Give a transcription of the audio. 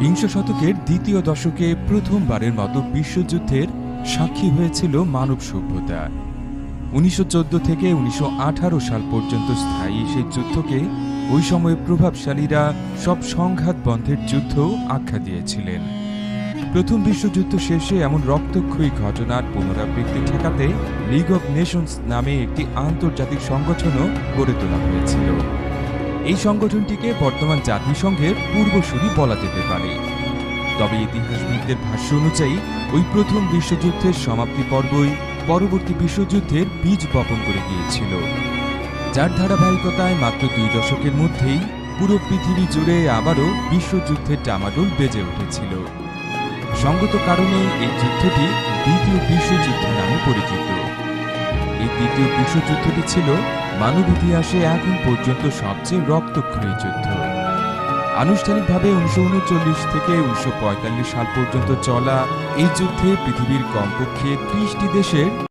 বিংশ শতকের দ্বিতীয় দশকে প্রথমবারের মতো বিশ্বযুদ্ধের সাক্ষী হয়েছিল মানব সভ্যতা। উনিশশো চোদ্দ থেকে উনিশশো আঠারো সাল পর্যন্ত স্থায়ী সেই যুদ্ধকে ওই সময়ে প্রভাবশালীরা সব সংঘাত বন্ধের যুদ্ধ আখ্যা দিয়েছিলেন। প্রথম বিশ্বযুদ্ধ শেষে এমন রক্তক্ষয়ী ঘটনার পুনরাবৃত্তি ঠেকাতে লিগ অব নেশনস নামে একটি আন্তর্জাতিক সংগঠনও গড়ে তোলা হয়েছিল। এই সংগঠনটিকে বর্তমান জাতিসংঘের পূর্বসূরি বলা যেতে পারে। তবে ইতিহাসবিদদের ভাষ্য অনুযায়ী, ওই প্রথম বিশ্বযুদ্ধের সমাপ্তি পর্বই পরবর্তী বিশ্বযুদ্ধের বীজ বপন করে গিয়েছিল। যার ধারাবাহিকতায় মাত্র দুই দশকের মধ্যেই পুরো পৃথিবী জুড়ে আবারও বিশ্বযুদ্ধের ডামাডোল বেজে উঠেছিল। সঙ্গত কারণে এই যুদ্ধটি দ্বিতীয় বিশ্বযুদ্ধ নামে পরিচিত। দ্বিতীয় বিশ্বযুদ্ধটি ছিল মানব ইতিহাসে এখন পর্যন্ত সবচেয়ে রক্তক্ষয়ী যুদ্ধ। আনুষ্ঠানিকভাবে উনিশশো উনচল্লিশ থেকে উনিশশো পঁয়তাল্লিশ সাল পর্যন্ত চলা এই যুদ্ধে পৃথিবীর কমপক্ষে ত্রিশটি দেশের